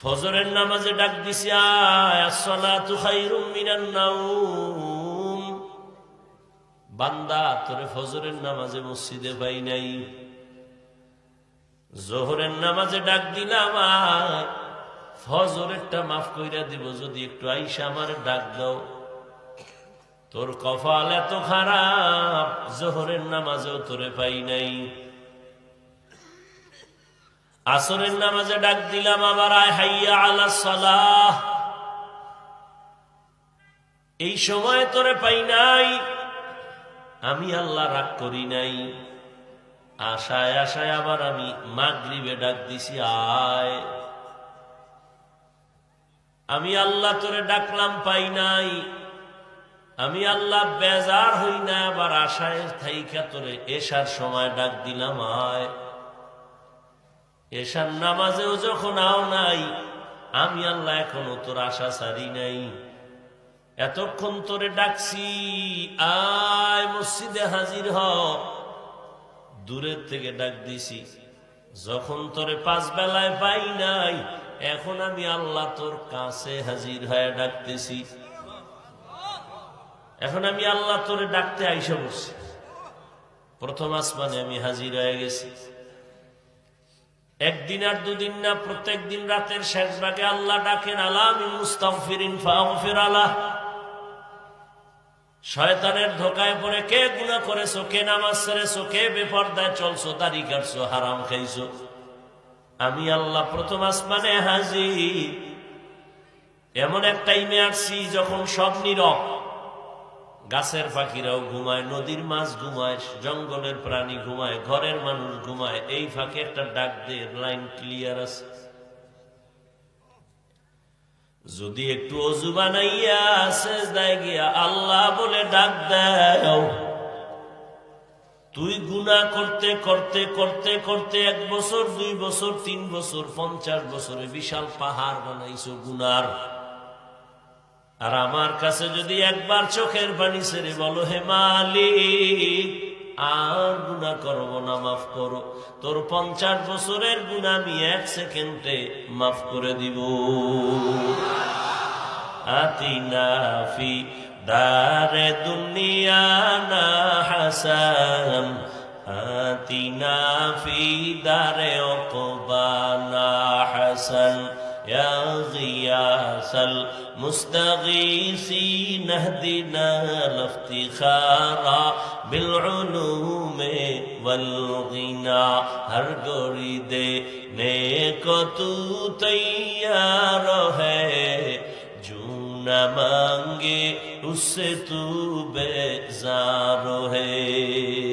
ফজরের নামাজে ডাক দিছি বান্দা, তোরে ফজরের নামাজে মসজিদে পাই নাই। জোহরের নামাজে ডাক দিলাম ফজরেরটা মাফ কইরা দিব, যদি একটু আইসা আমার ডাক দাও। তোর কপাল এত খারাপ, জোহরের নামাজেও তোরে পাই নাই। আসরের নামাজে ডাক দিলাম, আবার হাইয়া আলা সালাহ। এই সময় তোরে পাই নাই। আমি আল্লাহ রাগ করি নাই। আশায় আশায় আবার আমি মাগরিবে ডাক দিছি, আয়। আমি আল্লাহ তোরে ডাকলাম, পাই নাই। আমি আল্লাহ বেজার হই না, আবার আশায় থাইকা তোরে এসার সময় ডাক দিলাম, আয়। এসার নামাজেও যখন আও নাই, আমি আল্লাহ এখনও তোর আশা সারি নাই। এতক্ষণ তোরে ডাকছি, আয় মসজিদে হাজির হ। দূরের থেকে ডাক দিছি, যখন তোরে পাঁচ বেলায় পাই নাই, এখন আমি আল্লাহ তোর কাছে হাজির হয়ে ডাকতেছি। এখন আমি আল্লাহ তোরে ডাকতে আইসা বসছি। প্রথম আসমানে আমি হাজির হয়ে গেছি। একদিন আর দুদিন না, প্রত্যেক দিন রাতের শেষ ভাগে আল্লাহ ডাকেন আল্লাহ আমি মুস্তাফিরিন আলাহ। শয়তানের ধোকায় পড়ে কে গুণা করেছ, কে নামাজ ছেড়েছো, কে বেপর্দায় চলছো, দাড়ি কাটছো, হারাম খাইছো। আমি আল্লাহ প্রথম আসমানে হাজির। এমন এক টাইমে আসছি যখন সব নীরব গাছের পাখিরাও ঘুমায়, নদীর মাছ ঘুমায়, জঙ্গলের প্রাণী ঘুমায়, ঘরের মানুষ ঘুমায়। এই ফাঁকে একটা ডাক দিয়ে লাইন ক্লিয়ার আছে। যদি একটু অজু বানাইয়া সেজদায় গিয়া আল্লাহ বলে ডাক দাও, তুই গুণা করতে করতে করতে করতে এক বছর, দুই বছর, তিন বছর, পঞ্চাশ বছরে বিশাল পাহাড় বানাইছো গুনার। আর আমার কাছে যদি একবার চোখের পানি সেরে বলো, হে মালিক, আর গুণা করব না, মাফ করো। তোর পঞ্চাশ বছরের গুণা আমি এক সেকেন্ডে মাফ করে দিব। আতিনাফি দারে দুনিয়া না হাসান। আতিনাফি দারে অকবা না হাসান। المستغيثين اهدنا الافتخارا بالعلوم والغنى ہر گوری دے نیک تو تیار ہے، جو نہ مانگے اس سے تو بیزار ہے۔